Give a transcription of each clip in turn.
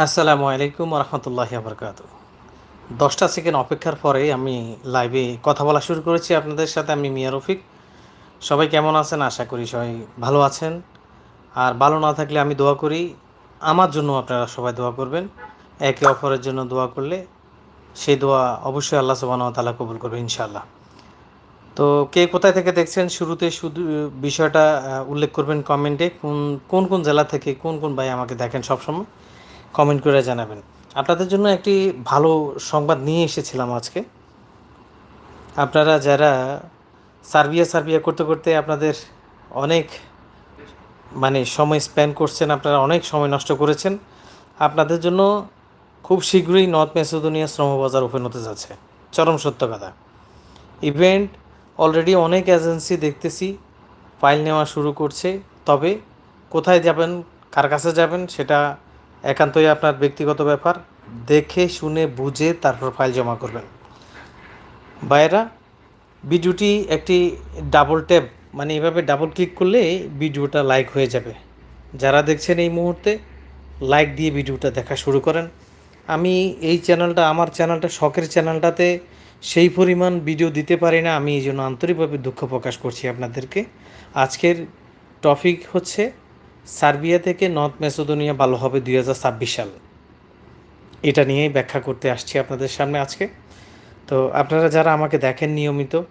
আসসালামু আলাইকুম রহমতুল্লাহি আবরকাত দশটা সেকেন্ড অপেক্ষার পরে আমি লাইভে কথা বলা শুরু করেছি আপনাদের সাথে, আমি মিয়া রফিক। সবাই কেমন আছেন? আশা করি সবাই ভালো আছেন। আর ভালো না থাকলে আমি দোয়া করি। আমার জন্য আপনারা সবাই দোয়া করবেন। একে অপরের জন্য দোয়া করলে সেই দোয়া অবশ্যই আল্লাহ সুবাহ তালা কবুল করবে ইনশাআল্লাহ। তো কে কোথায় থেকে দেখছেন? শুরুতে শুধু বিষয়টা উল্লেখ করবেন কমেন্টে। কোন কোন কোন জেলা থেকে কোন কোন ভাই আমাকে দেখেন সবসময়? কমেন্ট করে জানাবেন। আপনাদের জন্য একটি ভালো সংবাদ নিয়ে এসেছিলাম আজকে। আপনারা যারা সার্বিয়া সার্বিয়া করতে করতে আপনাদের অনেক মানে সময় স্পেন্ড করছেন, আপনারা অনেক সময় নষ্ট করেছেন, আপনাদের জন্য খুব শীঘ্রই নর্থ মেসিদোনিয়া শ্রমবাজার ওপেন হতে যাচ্ছে। চরম সত্য কথা ইভেন্ট অলরেডি অনেক এজেন্সি দেখতেছি, ফাইল নেওয়া শুরু করছে, তবে কোথায় যাবেন, কার কাছে যাবেন, সেটা একান্তই আপনার ব্যক্তিগত ব্যাপার। দেখে, শুনে, বুঝে তারপর ফাইল জমা করবেন। বাইরা ভিডিওটি একটি ডাবল ট্যাপ মানে এভাবে ডাবল ক্লিক করলে ভিডিওটা লাইক হয়ে যাবে। যারা দেখছেন এই মুহূর্তে লাইক দিয়ে ভিডিওটা দেখা শুরু করেন। আমি এই চ্যানেলটা আমার চ্যানেলটা শখের চ্যানেলটাতে সেই পরিমাণ ভিডিও দিতে পারি না। আমি এই জন্য আন্তরিকভাবে দুঃখ প্রকাশ করছি আপনাদেরকে। আজকের টপিক হচ্ছে সার্বিয়া থেকে নর্থ মেসোদোনিয়া ভালো হবে দুই হাজার ছাব্বিশ সাল। এটা নিয়েই ব্যাখ্যা করতে আসছি আপনাদের সামনে আজকে। তো আপনারা যারা আমাকে দেখেন নিয়মিত,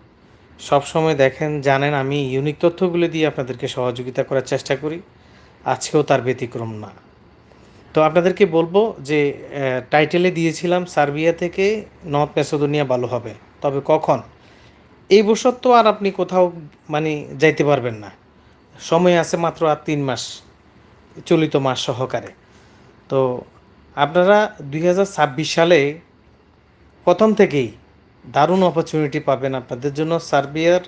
সব সময় দেখেন, জানেন আমি ইউনিক তথ্যগুলো দিয়ে আপনাদেরকে সহযোগিতা করার চেষ্টা করি। আজকেও তার ব্যতিক্রম না। তো আপনাদেরকে বলব যে টাইটেলে দিয়েছিলাম সার্বিয়া থেকে নর্থ মেসোদোনিয়া ভালো হবে। তবে কখন? এই বছর তো আর আপনি কোথাও মানে যাইতে পারবেন না। সময় আছে মাত্র আর তিন মাস চলিত মাস সহকারে। তো আপনারা দুই হাজার ছাব্বিশ সালে প্রথম থেকেই দারুণ অপরচুনিটি পাবেন আপনাদের জন্য। সার্বিয়ার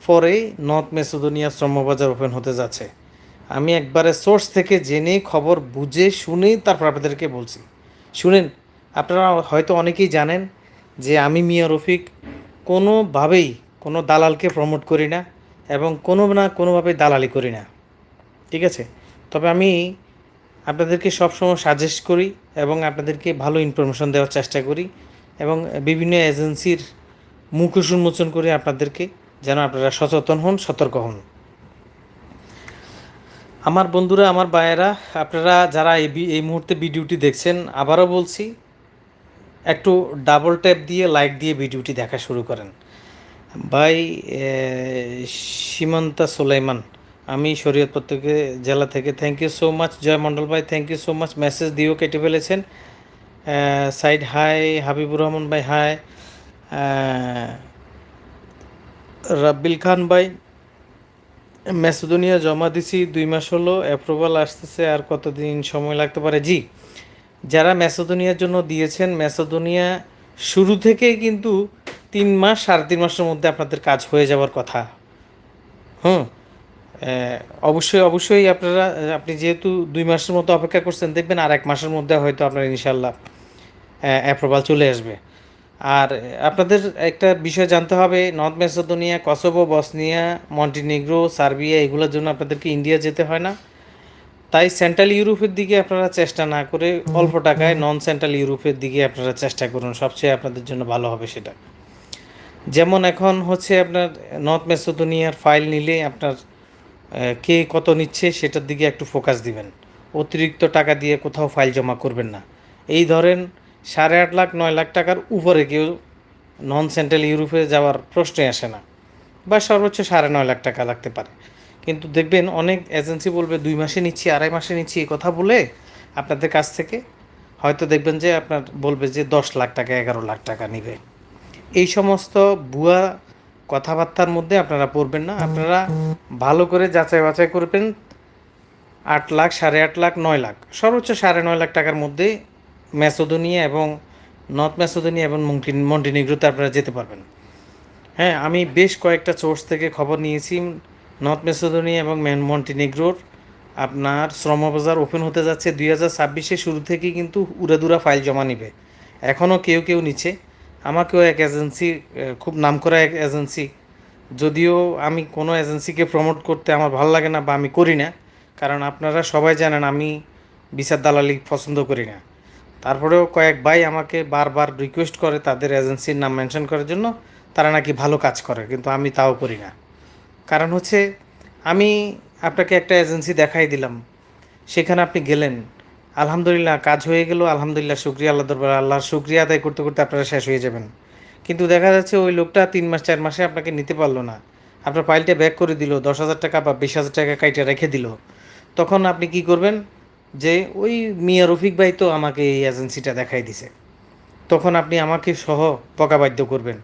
পরে নর্থ মেসোদোনিয়া শ্রমবাজার ওপেন হতে যাচ্ছে। আমি একবারে সোর্স থেকে জেনে, খবর বুঝে, শুনেই তারপর আপনাদেরকে বলছি। শুনেন, আপনারা হয়তো অনেকেই জানেন যে আমি মিয়া রফিক কোনোভাবেই কোনো দালালকে প্রমোট করি না। এবং কোনো না কোনোভাবে দালালি করি না। ঠিক আছে? তবে আমি আপনাদেরকে সবসময় সাজেস্ট করি এবং আপনাদেরকে ভালো ইনফরমেশন দেওয়ার চেষ্টা করি এবং বিভিন্ন এজেন্সির মুখোশ উন্মোচন করে আপনাদেরকে যেন আপনারা সচেতন হন, সতর্ক হন। আমার বন্ধুরা, আমার বায়েরা আপনারা যারা এই এই মুহূর্তে ভিডিওটি দেখছেন, আবারও বলছি, একটু ডাবল ট্যাপ দিয়ে লাইক দিয়ে ভিডিওটি দেখা শুরু করেন। ভাই সীমান্তা সুলাইমান, আমি শরীয়তপুর থেকে জেলা থেকে thank you so much Joy Mondal ভাই thank you so much message দিয়েও কেটে ফেলেছেন। সাইড হাই হাবিবুর রহমান ভাই হাই রাব্বিল খান ভাই ম্যাসেদোনিয়া জমা দিছি, দুই মাস হলো অ্যাপ্রুভাল আসতেছে, আর কতদিন সময় লাগতে পারে? জি, যারা ম্যাসেদোনিয়ার জন্য দিয়েছেন ম্যাসেদোনিয়া শুরু থেকেই কিন্তু তিন মাস সাড়ে তিন মাসের মধ্যে আপনাদের কাজ হয়ে যাওয়ার কথা। হুম? অবশ্যই অবশ্যই আপনারা, আপনি যেহেতু দুই মাসের মতো অপেক্ষা করছেন, দেখবেন আর এক মাসের মধ্যে হয়তো আপনার ইনশাল্লাহ অ্যাপ্রুভাল চলে আসবে। আর আপনাদের একটা বিষয় জানতে হবে, North Macedonia Kosovo, Bosnia, Montenegro, Serbia, এগুলোর জন্য আপনাদেরকে ইন্ডিয়া যেতে হয় না। তাই সেন্ট্রাল ইউরোপের দিকে আপনারা চেষ্টা না করে অল্প টাকায় নন সেন্ট্রাল ইউরোপের দিকে আপনারা চেষ্টা করুন, সবচেয়ে আপনাদের জন্য ভালো হবে সেটা। যেমন এখন হচ্ছে আপনার নর্থ মেসোদোনিয়ার ফাইল নিলে আপনার কে কত নিচ্ছে সেটার দিকে একটু ফোকাস দিবেন। অতিরিক্ত টাকা দিয়ে কোথাও ফাইল জমা করবেন না। এই ধরেন সাড়ে আট লাখ, নয় লাখ টাকার উপরে কেউ নন সেন্ট্রাল ইউরোপে যাওয়ার প্রশ্নই আসে না। বা সর্বোচ্চ সাড়ে নয় লাখ টাকা লাগতে পারে। কিন্তু দেখবেন অনেক এজেন্সি বলবে, দুই মাসে নিচ্ছি, আড়াই মাসে নিচ্ছি, এই কথা বলে আপনাদের কাছ থেকে। হয়তো দেখবেন যে আপনার বলবে যে দশ লাখ টাকা, এগারো লাখ টাকা নিবে। এই সমস্ত ভুয়া কথাবার্তার মধ্যে আপনারা পড়বেন না। আপনারা ভালো করে যাচাই বাছাই করবেন। আট লাখ, সাড়ে আট লাখ, নয় লাখ। সর্বোচ্চ সাড়ে নয় লাখ টাকার মধ্যে ম্যাসোদোনিয়া এবং নর্থ ম্যাসোদোনিয়া এবং মন্টি মন্টিনিগ্রোতে আপনারা যেতে পারবেন। হ্যাঁ আমি বেশ কয়েকটা সোর্স থেকে খবর নিয়েছি। নর্থ মেসোদোনিয়া এবং মেন- মন্টিনিগ্রোর। আপনার শ্রমবাজার ওপেন হতে যাচ্ছে দুই হাজার ছাব্বিশে শুরু থেকেই কিন্তু উড়াদুরা ফাইল জমা নিবে। এখনও কেউ কেউ নিচ্ছে। আমাকেও এক এজেন্সি খুব নামকরা এক এজেন্সি যদিও আমি কোনো এজেন্সিকে প্রমোট করতে আমার ভালো লাগে না বা আমি করি না, কারণ আপনারা সবাই জানেন আমি বিচার দালালি পছন্দ করি না। তারপরেও কয়েক ভাই আমাকে বারবার রিকোয়েস্ট করে তাদের এজেন্সির নাম মেনশন করার জন্য, তারা নাকি ভালো কাজ করে, কিন্তু আমি তাও করি না। কারণ হচ্ছে, আমি আপনাকে একটা এজেন্সি দেখাই দিলাম, সেখানে আপনি গেলেন আলহামদুলিল্লাহ, কাজ হয়ে গেল, আলহামদুলিল্লাহ, শুক্রিয়া আল্লাহ দরবার। আল্লাহর শুক্রিয়া আদায় করতে করতে আপনারা শেষ হয়ে যাবেন। কিন্তু দেখা যাচ্ছে ওই লোকটা তিন মাস, চার মাসে আপনাকে নিতে পারল না। আপনার ফাইলটা ব্যাক করে দিল, দশ হাজার টাকা বা বিশ হাজার টাকা কাইটে রেখে দিল। তখন আপনি কি করবেন? যে ওই মিয়া রফিক ভাই তো আমাকে এই এজেন্সিটা দেখাই দিছে। তখন আপনি আমাকে সহ পকাবাদ্য করবেন।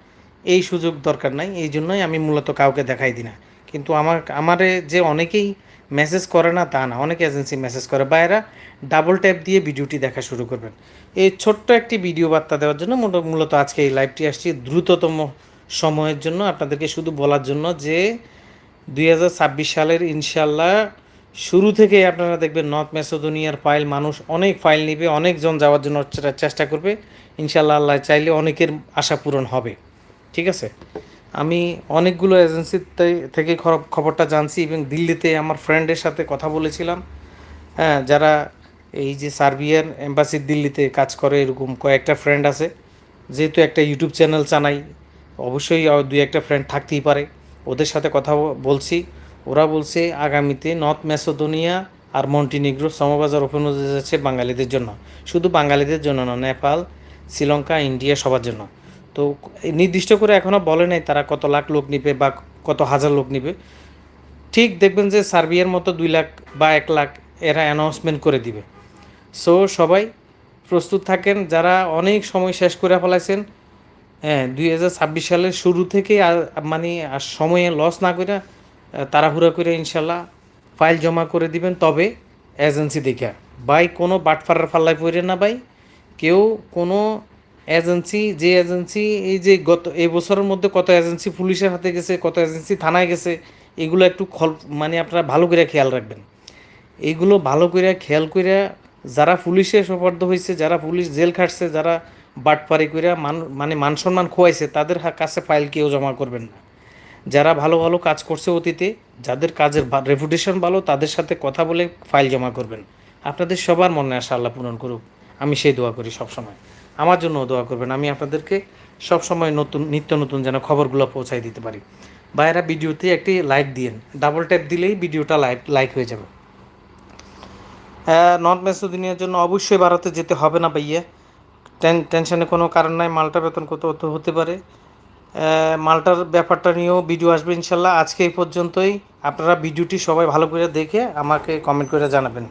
এই সুযোগ দরকার নাই, এই জন্যই আমি মূলত কাউকে দেখাই দিই না। কিন্তু আমার আমারে যে অনেকেই মেসেজ করে না, তা না। অনেক এজেন্সি মেসেজ করে। বা এরা ডাবল ট্যাপ দিয়ে ভিডিওটি দেখা শুরু করবেন। এই ছোট্ট একটি ভিডিও বার্তা দেওয়ার জন্য মূলত- আজকে এই লাইভটি আসছি দ্রুততম সময়ের জন্য। আপনাদেরকে শুধু বলার জন্য যে দুই হাজার ছাব্বিশ সালের ইনশাল্লাহ শুরু থেকে আপনারা দেখবেন নর্থ মেসোদোনিয়ার ফাইল মানুষ অনেক ফাইল নিবে, অনেকজন যাওয়ার জন্য চেষ্টা করবে। ইনশাল্লাহ আল্লাহ চাইলে অনেকের আশা পূরণ হবে। ঠিক আছে? আমি অনেকগুলো এজেন্সির থেকে খবরটা জানছি এবং দিল্লিতে আমার ফ্রেন্ডের সাথে কথা বলেছিলাম। হ্যাঁ যারা এই যে সার্বিয়ান এম্বাসির দিল্লিতে কাজ করে, এরকম কয়েকটা ফ্রেন্ড আছে। যেহেতু একটা ইউটিউব চ্যানেল চালাই, অবশ্যই দুই একটা ফ্রেন্ড থাকতেই পারে। ওদের সাথে কথা বলছি। ওরা বলছে, আগামীতে নর্থ ম্যাসোদোনিয়া আর মন্টিনিগ্রো সমবাজার ওপেন হতে যাচ্ছে বাঙালিদের জন্য। শুধু বাঙালিদের জন্য না, নেপাল, শ্রীলঙ্কা, ইন্ডিয়া সবার জন্য। তো নির্দিষ্ট করে এখনও বলে নাই তারা কত লাখ লোক নিবে বা কত হাজার লোক নিবে। ঠিক দেখবেন যে সার্বিয়ার মতো দুই লাখ বা এক লাখ এরা অ্যানাউন্সমেন্ট করে দিবে। সো সবাই প্রস্তুত থাকেন, যারা অনেক সময় শেষ করে ফেলাইছেন হ্যাঁ দুই হাজার ছাব্বিশ সালের শুরু থেকে মানে আর সময়ে লস না করে তাড়াহুড়া করে ইনশাল্লাহ ফাইল জমা করে দিবেন। তবে এজেন্সি দেখে বাই কোনো বাটফারার ফাল্লায় পড়ে না ভাই। কেউ কোনো এজেন্সি, যে এজেন্সি, এই যে গত, এই বছরের মধ্যে কত এজেন্সি পুলিশের হাতে গেছে, কত এজেন্সি থানায় গেছে, এগুলো একটু খল মানে আপনারা ভালো করে খেয়াল রাখবেন। এইগুলো ভালো করে খেয়াল করে যারা পুলিশে সোপর্দ হয়েছে, যারা পুলিশ জেল খাটছে, যারা বাটপারি করে মান মানে মান সম্মান খোয়াইছে, তাদের কাছে ফাইল কেউ জমা করবেন না। যারা ভালো ভালো কাজ করছে অতীতে, যাদের কাজের রেপুটেশন ভালো, তাদের সাথে কথা বলে ফাইল জমা করবেন। আপনাদের সবার মনে আশা আল্লাহ পূরণ করুক। আমি সেই দোয়া করি সবসময়। আমার জন্য দোয়া করবেন। আমি আপনাদেরকে সবসময় নতুন, নিত্য নতুন যেন খবরগুলো পৌঁছাই দিতে পারি। বাইরা ভিডিওতে একটি লাইক দিয়েন। ডাবল ট্যাপ দিলেই ভিডিওটা লাইক লাইক হয়ে যাবে। নর্থ মেসোদিনিয়ার জন্য অবশ্যই ভারতে যেতে হবে না ভাইয়া। টেন, টেনশনে কোনো কারণ নাই, মালটা বেতন কত হতে পারে। মালটার ব্যাপারটা নিয়েও ভিডিও আসবে ইনশাল্লাহ। আজকে এই পর্যন্তই। আপনারা ভিডিওটি সবাই ভালো করে দেখে আমাকে কমেন্ট করে জানাবেন।